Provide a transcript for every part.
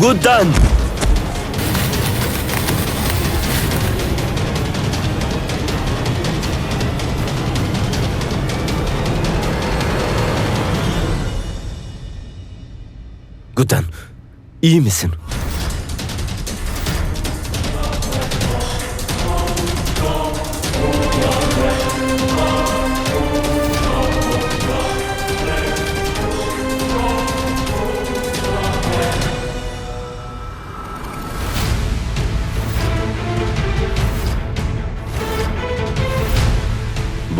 Guddan! Guddan, iyi misin?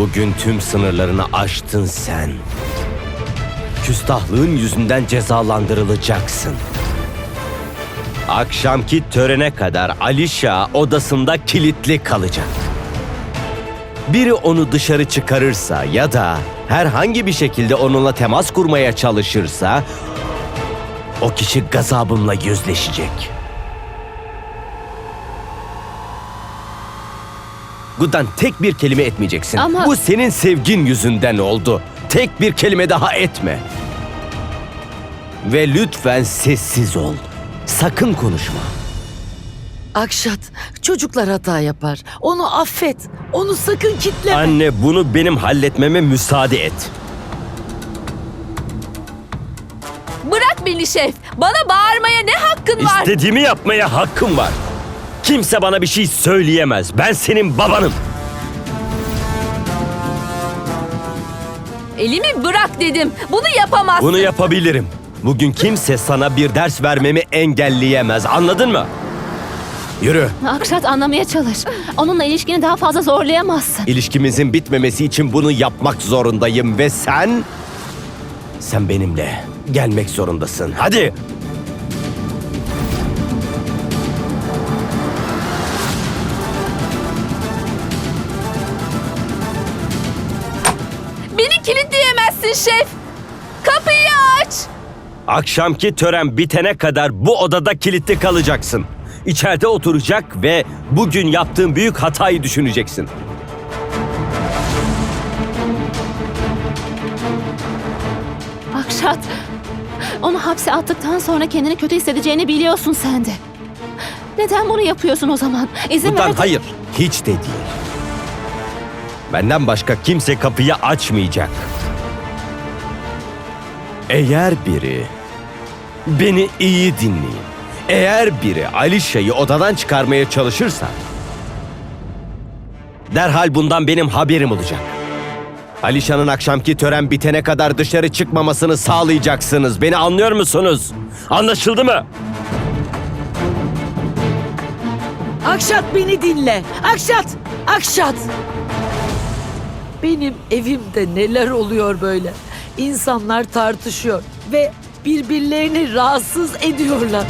Bugün tüm sınırlarını aştın sen. Küstahlığın yüzünden cezalandırılacaksın. Akşamki törene kadar Alişa odasında kilitli kalacak. Biri onu dışarı çıkarırsa ya da herhangi bir şekilde onunla temas kurmaya çalışırsa o kişi gazabımla yüzleşecek. Gudan tek bir kelime etmeyeceksin. Ama- Bu senin sevgin yüzünden oldu. Tek bir kelime daha etme. Ve lütfen sessiz ol. Sakın konuşma. Akşat, çocuklar hata yapar. Onu affet. Onu sakın kitleme. Anne bunu benim halletmeme müsaade et. Bırak beni şef. Bana bağırmaya ne hakkın var? İstediğimi yapmaya hakkım var. Kimse bana bir şey söyleyemez. Ben senin babanım. Elimi bırak dedim. Bunu yapamazsın. Bunu yapabilirim. Bugün kimse sana bir ders vermemi engelleyemez. Anladın mı? Yürü. Akşat anlamaya çalış. Onunla ilişkini daha fazla zorlayamazsın. İlişkimizin bitmemesi için bunu yapmak zorundayım ve sen... Sen benimle gelmek zorundasın. Hadi. Kilitleyemezsin şef. Kapıyı aç. Akşamki tören bitene kadar bu odada kilitli kalacaksın. İçeride oturacak ve bugün yaptığın büyük hatayı düşüneceksin. Akşat, onu hapse attıktan sonra kendini kötü hissedeceğini biliyorsun sen de. Neden bunu yapıyorsun o zaman? İzin Bundan ver. hayır, hiç de değil. Benden başka kimse kapıyı açmayacak. Eğer biri beni iyi dinleyin. Eğer biri Alişa'yı odadan çıkarmaya çalışırsa derhal bundan benim haberim olacak. Alişa'nın akşamki tören bitene kadar dışarı çıkmamasını sağlayacaksınız. Beni anlıyor musunuz? Anlaşıldı mı? Akşat beni dinle. Akşat! Akşat! Benim evimde neler oluyor böyle? İnsanlar tartışıyor ve birbirlerini rahatsız ediyorlar.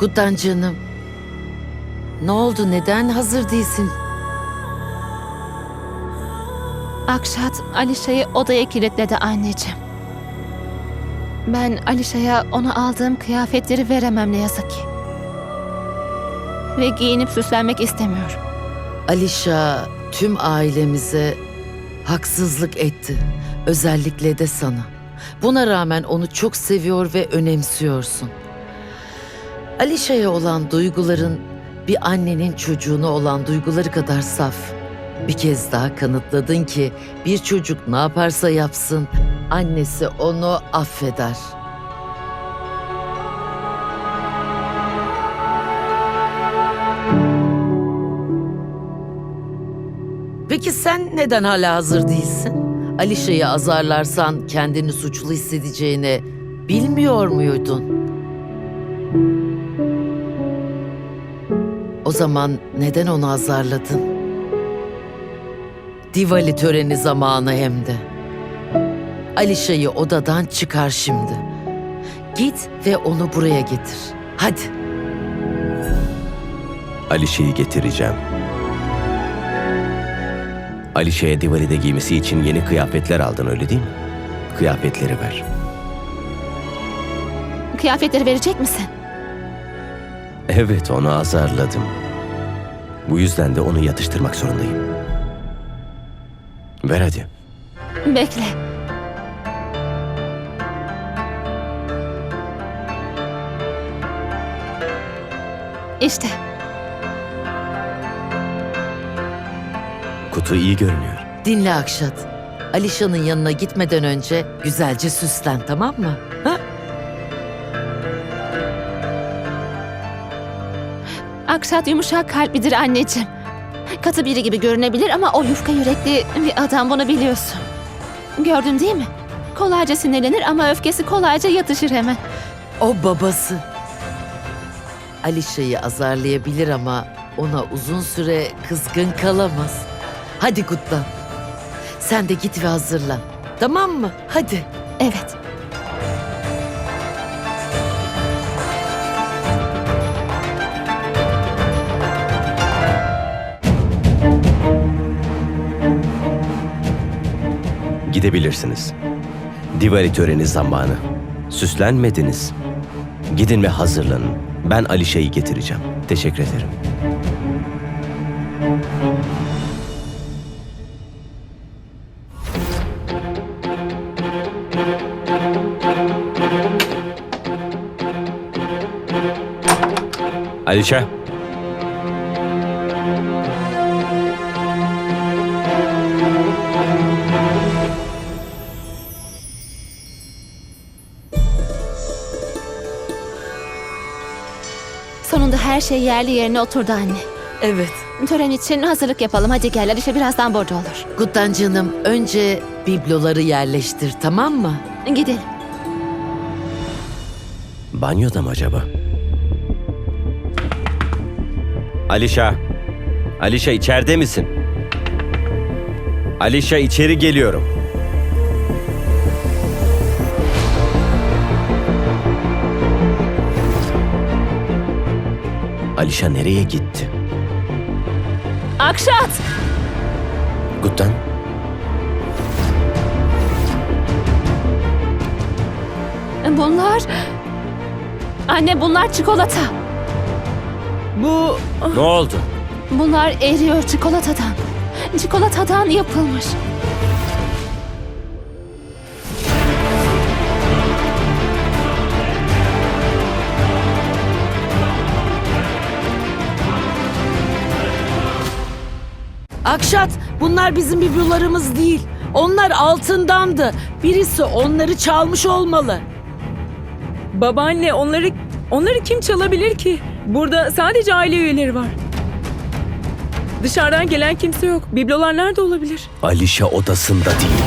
Guddan canım. Ne oldu? Neden hazır değilsin? Akşat, Alişa'yı odaya kilitledi anneciğim. Ben Alişa'ya ona aldığım kıyafetleri veremem ne yazık ki. Ve giyinip süslenmek istemiyorum. Alişa tüm ailemize haksızlık etti. Özellikle de sana. Buna rağmen onu çok seviyor ve önemsiyorsun. Alişa'ya olan duyguların bir annenin çocuğuna olan duyguları kadar saf. Bir kez daha kanıtladın ki bir çocuk ne yaparsa yapsın annesi onu affeder. Peki sen neden hala hazır değilsin? Alişa'yı azarlarsan kendini suçlu hissedeceğini bilmiyor muydun? O zaman neden onu azarladın? Diwali töreni zamanı hem de. Alişa'yı odadan çıkar şimdi. Git ve onu buraya getir. Hadi. Alişe'yi getireceğim. Alişe'ye Diwali'de giymesi için yeni kıyafetler aldın öyle değil mi? Kıyafetleri ver. Kıyafetleri verecek misin? Evet onu azarladım. Bu yüzden de onu yatıştırmak zorundayım. Ver hadi. Bekle. İşte Kutu iyi görünüyor. Dinle Akşat. Alişan'ın yanına gitmeden önce güzelce süslen tamam mı? Ha? Akşat yumuşak kalplidir anneciğim. Katı biri gibi görünebilir ama o yufka yürekli bir adam bunu biliyorsun. Gördün değil mi? Kolayca sinirlenir ama öfkesi kolayca yatışır hemen. O babası. Alişa'yı azarlayabilir ama ona uzun süre kızgın kalamaz. Hadi Guttan. Sen de git ve hazırlan. Tamam mı? Hadi. Evet. Gidebilirsiniz. Diwali töreni zamanı. Süslenmediniz. Gidin ve hazırlanın. Ben Alişe'yi getireceğim. Teşekkür ederim. Alişe. Her şey yerli yerine oturdu anne. Evet. Tören için hazırlık yapalım. Hadi gel. Alişe birazdan burada olur. Guttan canım önce bibloları yerleştir tamam mı? Gidelim. Banyoda mı acaba? Alişa. Alişa içeride misin? Alişa içeri geliyorum. Alişa nereye gitti? Akşat! Guttan? Bunlar... Anne bunlar çikolata. Bu Ne oldu? Bunlar eriyor çikolatadan. Çikolatadan yapılmış. Akşat, bunlar bizim biblolarımız değil. Onlar altındandı. Birisi onları çalmış olmalı. Babaanne onları onları kim çalabilir ki? Burada sadece aile üyeleri var. Dışarıdan gelen kimse yok. Biblolar nerede olabilir? Alişa odasında değil.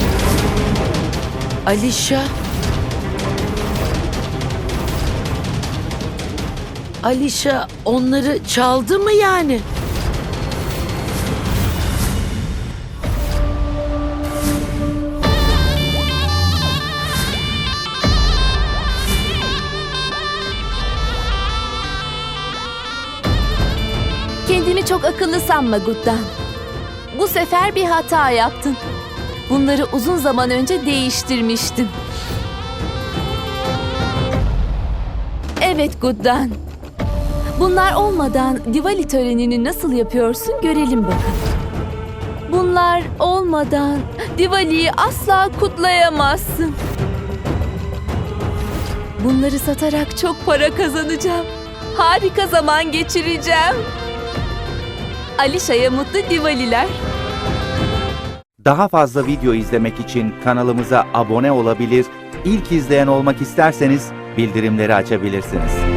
Alişa. Alişa onları çaldı mı yani? Çok akıllı sanma Guttan. Bu sefer bir hata yaptın. Bunları uzun zaman önce değiştirmiştim. Evet Guddan. Bunlar olmadan Diwali törenini nasıl yapıyorsun görelim bakın. Bunlar olmadan Diwali'yi asla kutlayamazsın. Bunları satarak çok para kazanacağım. Harika zaman geçireceğim. Alişa'ya mutlu Diwaliler. Daha fazla video izlemek için kanalımıza abone olabilir, ilk izleyen olmak isterseniz bildirimleri açabilirsiniz.